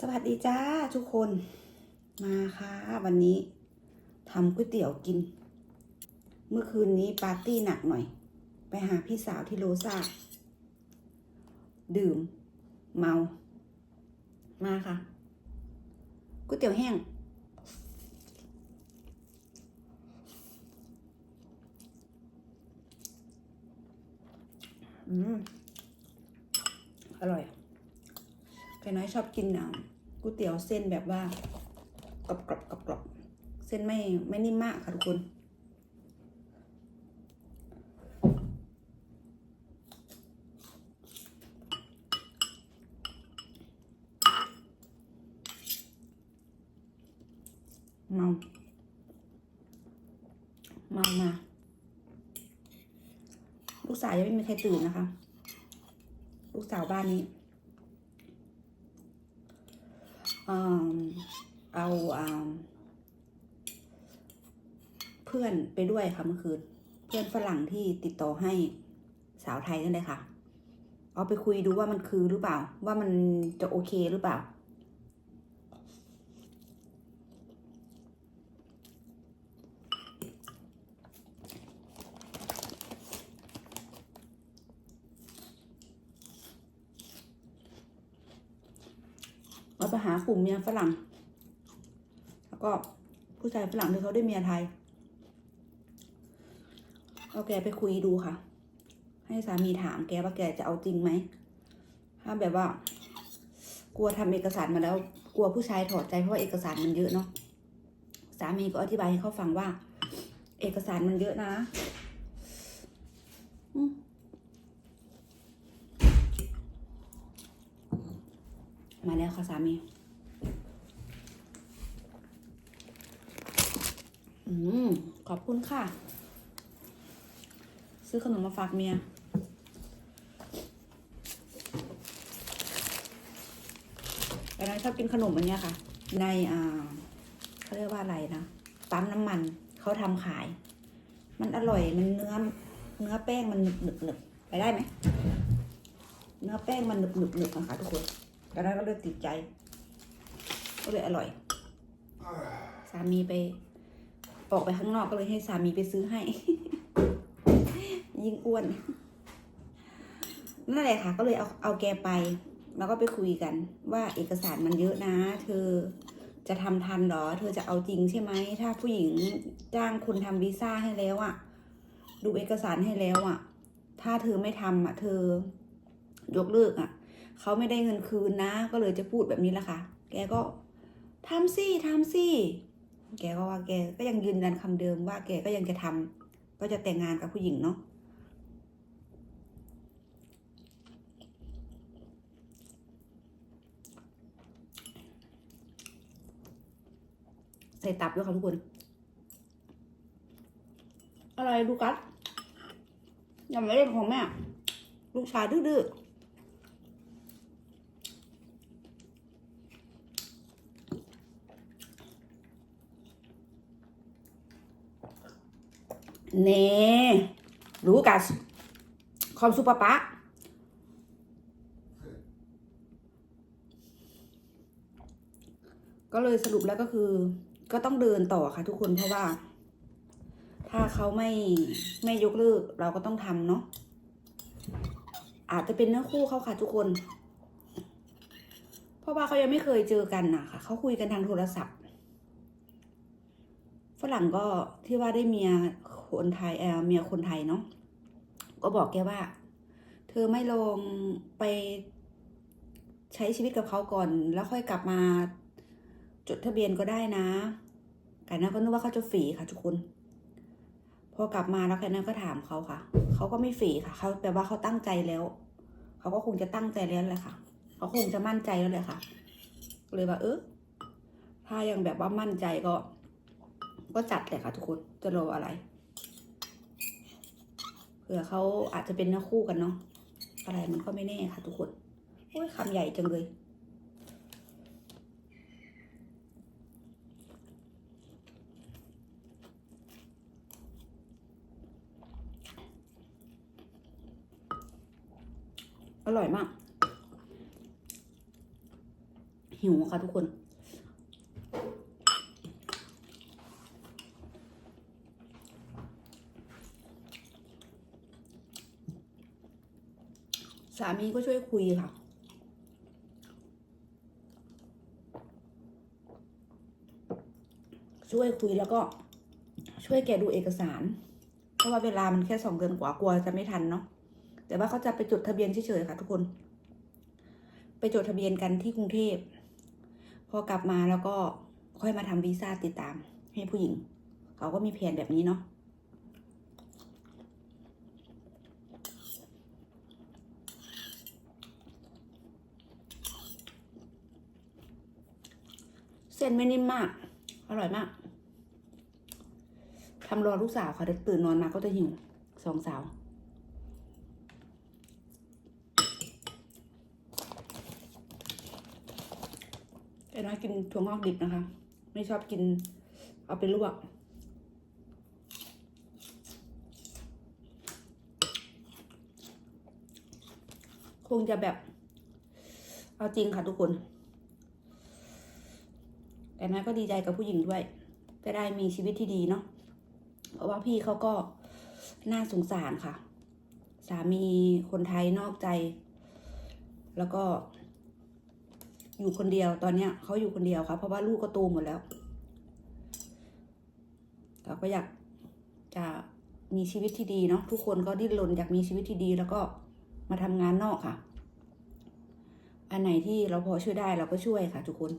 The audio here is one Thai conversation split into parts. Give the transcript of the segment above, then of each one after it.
สวัสดีจ้าทุกคนมาค่ะ วันนี้ทำก๋วยเตี๋ยวกิน เมื่อคืนนี้ปาร์ตี้หนักหน่อย ไปหาพี่สาวที่โลซาดื่ม เมา มาค่ะก๋วยเตี๋ยวแห้ง อืม อร่อย แกน้อยชอบกินอะก๋วยเตี๋ยวเส้นแบบว่ากรอบกรอบกรอบกรอบเส้นไม่ไม่นิ่มมากค่ะทุกคน เมา เมามาลูกสาวยังไม่มีใครตื่นนะคะ ลูกสาวบ้านนี้ อืม เอาอ่าเพื่อนไปด้วยค่ะเมื่อคืนเพื่อนฝรั่งที่ติดต่อให้สาวไทยนั่นเลยค่ะ เอาไปคุยดูว่ามันคือหรือเปล่า ว่ามันจะโอเคหรือเปล่า ไปหากลุ่มเมียฝรั่ง แล้วก็ผู้ชายฝรั่งที่เขาได้เมียไทยเอาแกไปคุยดูค่ะ ให้สามีถามแกว่าแกจะเอาจริงไหม ถ้าแบบว่า กลัวทำเอกสารมาแล้ว กลัวผู้ชายถอดใจเพราะว่าเอกสารมันเยอะเนาะ สามีก็อธิบายให้เขาฟังว่า เอกสารมันเยอะนะ อืม มาแล้วค่ะสามี อืม ขอบคุณค่ะ ซื้อขนมมาฝากเมีย แต่นั้นชอบกินขนมอันเนี้ยค่ะ ในอ่าเขาเรียกว่าอะไรนะ ปั๊มน้ำมัน เขาทำขาย มันอร่อย มันเนื้อ เนื้อแป้งมันหนึบหนึบหนึบไปได้ไหม เนื้อแป้งมันหนึบหนึบหนึบนะคะทุกคน ต่นั้นก็เลยติดใจ ก็เลยอร่อย สามีไปออกไปข้างนอกก็เลยให้สามีไปซื้อให้ ยิ่งอ้วนนั่นแหละค่ะ ก็เลยเอาเอาแกไป แล้วก็ไปคุยกัน ว่าเอกสารมันเยอะนะ เธอจะทำทันเหรอ เธอจะเอาจริงใช่ไหม ถ้าผู้หญิงจ้างคุณทำวีซ่าให้แล้วอะดูเอกสารให้แล้วอะถ้าเธอไม่ทำอะ เธอยกเลิกอะ เขาไม่ได้เงินคืนนะ ก็เลยจะพูดแบบนี้แหละค่ะ แกก็ทำสิทำสิแกก็ว่าแกก็ยังยืนยันคำเดิมว่าแกก็ยังจะทำก็จะแต่งงานกับผู้หญิงเนาะใส่ตับด้วยค่ะทุกคน อะไรลูกัสยังไม่ได้ของแม่ ลูกชายดื้อๆ เน่รู้กัสคอมซูปะปะก็เลยสรุปแล้วก็คือ ก็ต้องเดินต่อค่ะทุกคนเพราะว่า ถ้าเขาไม่ไม่ยกเลิกเราก็ต้องทำเนาะอาจจะเป็นเนื้อคู่เขาค่ะทุกคน เพราะว่าเขายังไม่เคยเจอกันนะคะเขาคุยกันทางโทรศัพท์ฝรั่งก็ที่ว่าได้เมีย คนไทยเออเมียคนไทยเนาะก็บอกแกว่า เธอไม่ลองไปใช้ชีวิตกับเขาก่อน แล้วค่อยกลับมาจดทะเบียนก็ได้นะกันนั้นก็นึกว่าเขาจะฝีค่ะทุกคน พอกลับมาแล้วแค่นั้นก็ถามเขาค่ะ เขาก็ไม่ฝีค่ะ เขาแปลว่าเขาตั้งใจแล้ว เขาก็คงจะตั้งใจแล้วแหละค่ะ เขาคงจะมั่นใจแล้วแหละค่ะ เลยว่าเออถ้ายังแบบว่ามั่นใจก็ ก็จัดเลยค่ะทุกคน จะรออะไร เผื่อเขาอาจจะเป็นเนื้อคู่กันเนาะอะไรมันก็ไม่แน่ค่ะทุกคนโอ้ยคำใหญ่จังเลยอร่อยมาก หิวค่ะทุกคน สามีก็ช่วยคุยค่ะ ช่วยคุยแล้วก็ช่วยแกดูเอกสาร เพราะว่าเวลามันแค่สองเดือนกว่ากลัวจะไม่ทันเนาะแต่ว่าเขาจะไปจดทะเบียนเฉยๆค่ะ ทุกคน ไปจดทะเบียนกันที่กรุงเทพพอกลับมาแล้วก็ค่อยมาทำวีซ่าติดตามให้ผู้หญิง เขาก็มีแผนแบบนี้เนาะ เส้นไม่นิ่มมาก อร่อยมากทำรอลูกสาวค่ะเดี๋ยวตื่นนอนมาก็จะหิวสองสาวแต่น้อยกินถั่วงอกดิบนะคะ ไม่ชอบกิน เอาไปลวกคงจะแบบ เอาจริงค่ะทุกคน แต่น้อยก็ดีใจกับผู้หญิงด้วยจะได้มีชีวิตที่ดีเนาะเพราะว่าพี่เขาก็น่าสงสารค่ะ สามีคนไทยนอกใจ แล้วก็ อยู่คนเดียวตอนเนี้ยเขาอยู่คนเดียวค่ะ เพราะว่าลูกก็โตหมดแล้วเราก็อยากจะมีชีวิตที่ดีเนาะทุกคนก็ดิ้นรนอยากมีชีวิตที่ดี แล้วก็มาทำงานนอกค่ะ อันไหนที่เราพอช่วยได้เราก็ช่วยค่ะ ทุกคน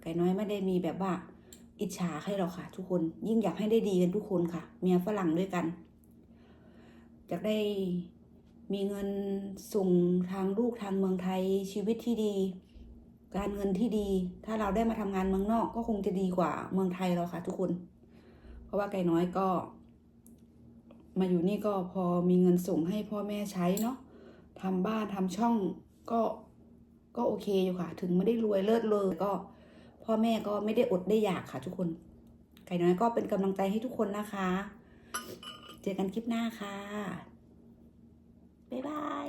ไก่น้อยไม่ได้มีแบบว่า อิจฉาให้เราค่ะ ทุกคนยิ่งอยากให้ได้ดีกันทุกคนค่ะ เมียฝรั่งด้วยกันอยากได้มีเงินส่งทางลูกทางเมืองไทยชีวิตที่ดี การเงินที่ดี ถ้าเราได้มาทำงานเมืองนอกก็คงจะดีกว่าเมืองไทยเราค่ะ ทุกคน เพราะว่าไก่น้อยก็ มาอยู่นี่ก็พอมีเงินส่งให้พ่อแม่ใช้เนาะทำบ้านทำช่องก็ก็โอเคอยู่ค่ะ ถึงไม่ได้รวยเลิศเลยก็ พ่อแม่ก็ไม่ได้อดได้อยากค่ะทุกคน ไก่น้อยก็เป็นกำลังใจให้ทุกคนนะคะ เจอกันคลิปหน้าค่ะ บ๊ายบาย